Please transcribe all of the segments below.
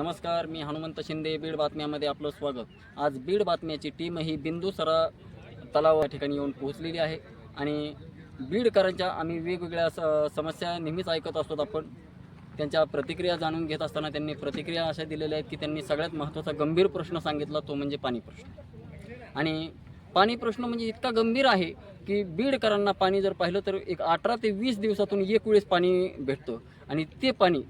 नमस्कार मी हनुमंत शिंदे बीड बातम्यामध्ये आपलं स्वागत. आज बीड बातम्याची टीम ही बिंदुसरा तलाव या ठिकाणी येऊन पोहोचलेली आहे आणि बीडकरांच्या आम्ही वेगवेगळ्या स समस्या नेहमीच ऐकत असतो आपण. त्यांच्या प्रतिक्रिया जाणून घेत असताना त्यांनी प्रतिक्रिया अशा दिलेल्या आहेत की त्यांनी सगळ्यात महत्त्वाचा गंभीर प्रश्न सांगितला तो म्हणजे पाणी प्रश्न. आणि पाणी प्रश्न म्हणजे इतका गंभीर आहे की बीडकरांना पाणी जर पाहिलं तर एक अठरा ते वीस दिवसातून एक वेळेस पाणी भेटतं आणि ते पाणी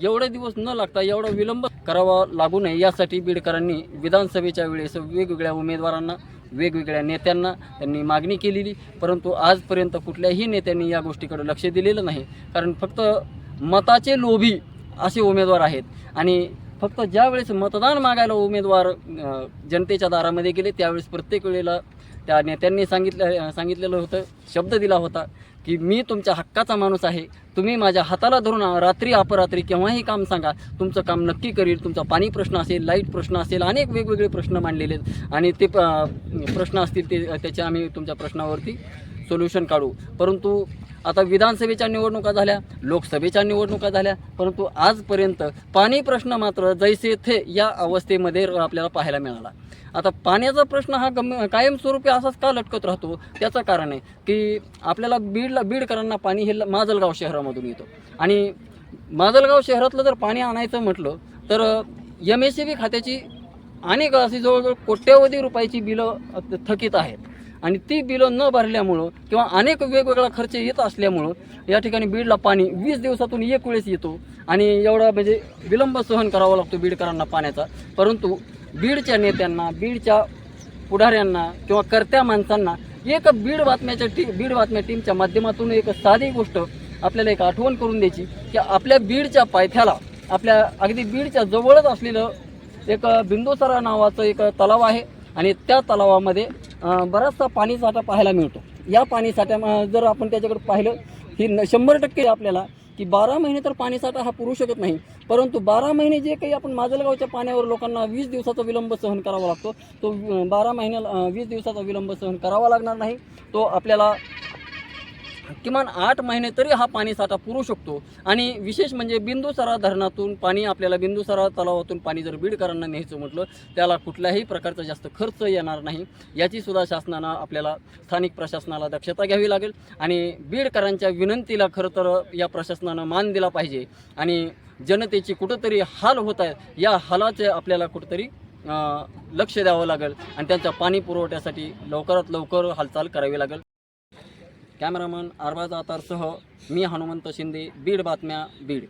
एवढे दिवस न लागता एवढा विलंब करावा लागू नये यासाठी बीडकरांनी विधानसभेच्या वेळेस वेगवेगळ्या उमेदवारांना वेगवेगळ्या नेत्यांना त्यांनी मागणी केलेली परंतु आजपर्यंत कुठल्याही नेत्यांनी या गोष्टीकडे लक्ष दिलेलं नाही. कारण फक्त मताचे लोभी असे उमेदवार आहेत आणि फक्त ज्यावेळेस मतदान मागायला उमेदवार जनतेच्या दारामध्ये गेले त्यावेळेस प्रत्येक वेळेला त्या नेत्यांनी सांगितलं सांगितलेलं होतं शब्द दिला होता की मी तुमच्या हक्काचा माणूस आहे तुम्ही माझ्या हाताला धरून रात्री अपरात्री केव्हाही काम सांगा तुमचं काम नक्की करील तुमचा पाणी प्रश्न असेल लाइट प्रश्न असेल अनेक वेगवेगळे प्रश्न मांडलेले आहेत आणि ते प- प्रश्न असतील ते त्याचे आम्ही तुमच्या प्रश्नावरती सोल्युशन काढू. परंतु आता विधानसभेच्या निवडणुका झाल्या लोकसभेच्या निवडणुका झाल्या परंतु आजपर्यंत पाणी प्रश्न मात्र जैसे थे या अवस्थेमध्ये आपल्याला पाहायला मिळाला. आता पाण्याचा प्रश्न हा गम कायमस्वरूपी असाच का लटकत राहतो? त्याचं कारण आहे की आपल्याला बीडला बीडकरांना पाणी हे माजलगाव शहरामधून येतं. आणि माजलगाव शहरातलं जर पाणी आणायचं म्हटलं तर एम एस सी बी खात्याची अनेक अशी जवळजवळ कोट्यवधी रुपयाची बिलं थकीत आहेत. आणि ती बिलं न भरल्यामुळं किंवा अनेक वेगवेगळा खर्च येत असल्यामुळं या ठिकाणी बीडला पाणी वीस दिवसातून एक वेळेस येतो. आणि एवढा म्हणजे विलंब सहन करावा लागतो बीडकरांना पाण्याचा. परंतु बीडच्या नेत्यांना बीडच्या पुढाऱ्यांना किंवा कर्त्या माणसांना एक बीड बातम्याच्या टी बीड बातम्या टीमच्या माध्यमातून एक साधी गोष्ट आपल्याला एक आठवण करून द्यायची की आपल्या बीडच्या पायथ्याला आपल्या अगदी बीडच्या जवळच असलेलं एक बिंदुसरा नावाचं एक तलाव आहे. आणि त्या तलावामध्ये बराचसा बराचसा पाणीसाठा पाहायला मिळतो. या पाणीसाठ्या साठ्या जर आपण त्याच्याकडे पाहिलं ही न शंभर टक्के आपल्याला की बारा महिने तर पाणीसाठा हा पुरू शकत नाही. परंतु बारा महिने जे काही आपण माजलगावच्या पाण्यावर लोकांना वीस दिवसाचा विलंब सहन करावा लागतो तो बारा महिन्याला वीस दिवसाचा विलंब सहन करावा लागणार नाही. तो आपल्याला किमान आठ महिने तरी हा पाणी साठा पुरू शकतो. आणि विशेष म्हणजे बिंदुसरा धरणातून पाणी आपल्याला बिंदुसरा तलावातून पाणी जर बीडकरांना न्यायचं म्हटलं त्याला कुठल्याही प्रकारचा जास्त खर्च येणार नाही. याची सुद्धा शासनानं आपल्याला स्थानिक प्रशासनाला दक्षता घ्यावी लागेल. आणि बीडकरांच्या विनंतीला खरं तर या प्रशासनानं मान दिला पाहिजे. आणि जनतेची कुठंतरी हाल होत आहेत या हालाचे आपल्याला कुठंतरी लक्ष द्यावं लागेल. आणि त्यांच्या पाणी पुरवठ्यासाठी लवकरात लवकर हालचाल करावी लागेल. कॅमेरामन अरबाज आतारसह मी हनुमंत शिंदे बीड बातम्या बीड.